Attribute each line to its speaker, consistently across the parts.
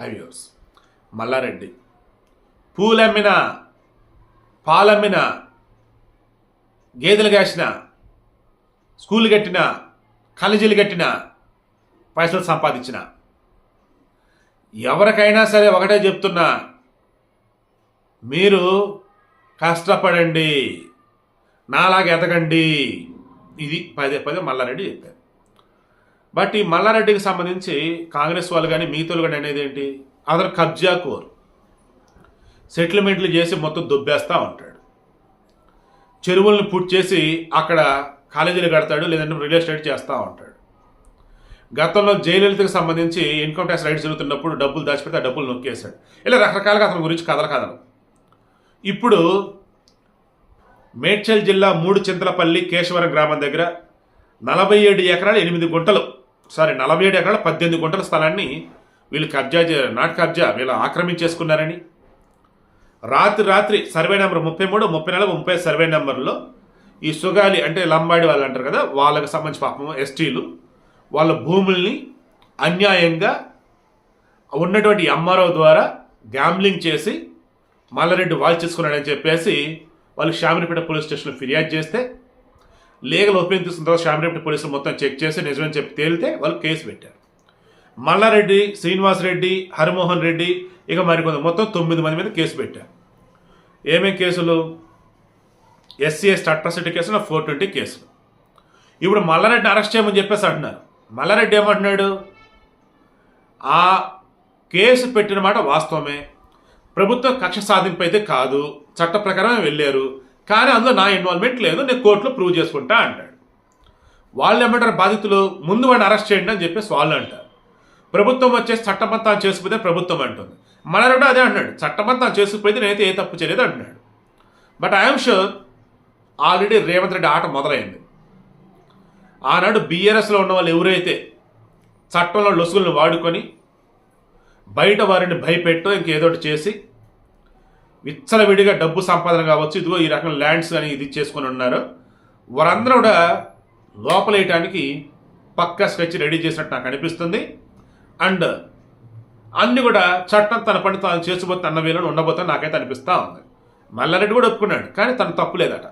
Speaker 1: హైవ్యూర్స్ మల్లారెడ్డి. పూలమ్మిన పాలమ్మిన గేదెలు కాసిన స్కూల్ కట్టిన కాలేజీలు కట్టిన పైసలు సంపాదించిన. ఎవరికైనా సరే ఒకటే చెప్తున్నా మీరు కష్టపడండి నాలాగా ఎదగండి. ఇది పదే పదే మల్లారెడ్డి చెప్పారు. బట్ ఈ మల్లారెడ్డికి సంబంధించి కాంగ్రెస్ వాళ్ళు కానీ మిగతాలు కానీ అనేది ఏంటి? అతను కబ్జా కోరు. సెటిల్మెంట్లు చేసి మొత్తం దుబ్బేస్తూ ఉంటాడు. చెరువులను పుట్ చేసి అక్కడ కాలేజీలు కడతాడు లేదంటే రియల్ ఎస్టేట్ చేస్తూ ఉంటాడు. గతంలో జయలలితకు సంబంధించి ఇన్కమ్ ట్యాక్స్ రైట్స్ జరుగుతున్నప్పుడు డబ్బులు దాచిపెడితే ఆ డబ్బులు నొక్కేశాడు. ఇలా రకరకాలుగా అతని గురించి కథలు కథలు. ఇప్పుడు మేడ్చల్ జిల్లా మూడు చింతలపల్లి కేశవరం గ్రామం దగ్గర నలభై ఏడు ఎకరాలు ఎనిమిది గుంటలు సారీ నలభై ఏడు ఎకరాల పద్దెనిమిది గుంటల స్థలాన్ని వీళ్ళు కబ్జా నాట్ కబ్జా వీళ్ళు ఆక్రమించేసుకున్నారని. రాత్రి రాత్రి సర్వే నెంబర్ ముప్పై మూడు ముప్పై నాలుగు ముప్పై సర్వే నెంబర్లో ఈ సుగాలి అంటే లంబాడి వాళ్ళు అంటారు కదా వాళ్ళకి సంబంధించి పాపం ఎస్టీలు వాళ్ళ భూముల్ని అన్యాయంగా ఉన్నటువంటి ఎంఆర్ఓ ద్వారా గ్యాంబ్లింగ్ చేసి మల్లారెడ్డి వాళ్ళు చేసుకున్నాడని చెప్పేసి వాళ్ళు శామిరిపేట పోలీస్ స్టేషన్లో ఫిర్యాదు చేస్తే లీగల్ ఒపీనియన్ తీసుకున్న తర్వాత శామిరెడ్డి పోలీసులు మొత్తం చెక్ చేసి నిజమని చెప్పి తేలితే వాళ్ళు కేసు పెట్టారు. మల్లారెడ్డి శ్రీనివాస్ రెడ్డి హరిమోహన్ రెడ్డి ఇక మరికొంత మొత్తం తొమ్మిది మంది మీద కేసు పెట్టారు. ఏమేం కేసులు? ఎస్సీ ఎస్టీ అట్రాసిటీ కేసులు ఫోర్ ట్వంటీ కేసులు. ఇప్పుడు మల్లారెడ్డి అరెస్ట్ చేయమని చెప్పేసి అంటున్నారు. మల్లారెడ్డి ఏమంటున్నాడు? ఆ కేసు పెట్టిన మాట వాస్తవమే. ప్రభుత్వం కక్ష సాధింపు అయితే కాదు. చట్ట ప్రకారం వెళ్ళారు. కానీ అందులో నా ఇన్వాల్వ్మెంట్ లేదు నేను కోర్టులో ప్రూవ్ చేసుకుంటా అంటాడు. వాళ్ళు ఏమంటారు? బాధితులు ముందు వాడిని అరెస్ట్ చేయండి అని చెప్పేసి వాళ్ళు అంటారు. ప్రభుత్వం వచ్చేసి చట్టమంతా చేసుకుపోతే ప్రభుత్వం అంటుంది. మల్లారెడ్డి అదే అంటున్నాడు. చట్టమంతా చేసుకుపోతే నేనైతే ఏ తప్పు చేయలేదు అంటున్నాడు. But I'm sure already Revanth Reddy ఆట మొదలైంది. ఆనాడు బీఆర్ఎస్లో ఉన్న వాళ్ళు ఎవరైతే చట్టంలో లొసుగులను వాడుకొని బయట వారిని భయపెట్టో ఇంకేదోటి చేసి విచ్చలవిడిగా డబ్బు సంపాదన కావచ్చు. ఇదిగో ఈ రకం ల్యాండ్స్ అని ఇది చేసుకొని ఉన్నారు. వారందరూ కూడా లోపలేయటానికి పక్కా స్కెచ్ రెడీ చేసినట్టు నాకు అనిపిస్తుంది. అండ్ అన్ని కూడా చట్టం తన పని తాను చేసిపోతే అన్న వీళ్ళని ఉండబోతే నాకైతే అనిపిస్తూ ఉంది. మల్లారెడ్డి కూడా ఒప్పుకున్నాడు కానీ తను తప్పు లేదట.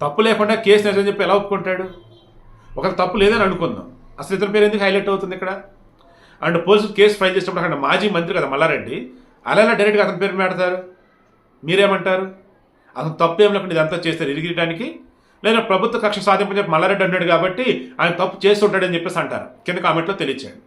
Speaker 1: తప్పు లేకుండా కేసు నిజం చెప్పి ఎలా ఒప్పుకుంటాడు? ఒక తప్పు లేదని అనుకుందాం. అసలు ఇతని పేరు ఎందుకు హైలైట్ అవుతుంది ఇక్కడ? అండ్ పోలీసులు కేసు ఫైల్ చేసినప్పుడు అక్కడ మాజీ మంత్రి కదా మల్లారెడ్డి అలా ఎలా డైరెక్ట్గా అతని పేరు పెడతారు మీరేమంటారు? అతను తప్పేం లేకుండా ఇదంతా చేస్తారు ఇరిగియడానికి లేదా ప్రభుత్వ కక్ష సాధింపని చెప్పి మల్లారెడ్డి అన్నాడు కాబట్టి ఆయన తప్పు చేస్తుంటాడని చెప్పేసి అంటారు. కింద కామెంట్లో తెలియచేయండి.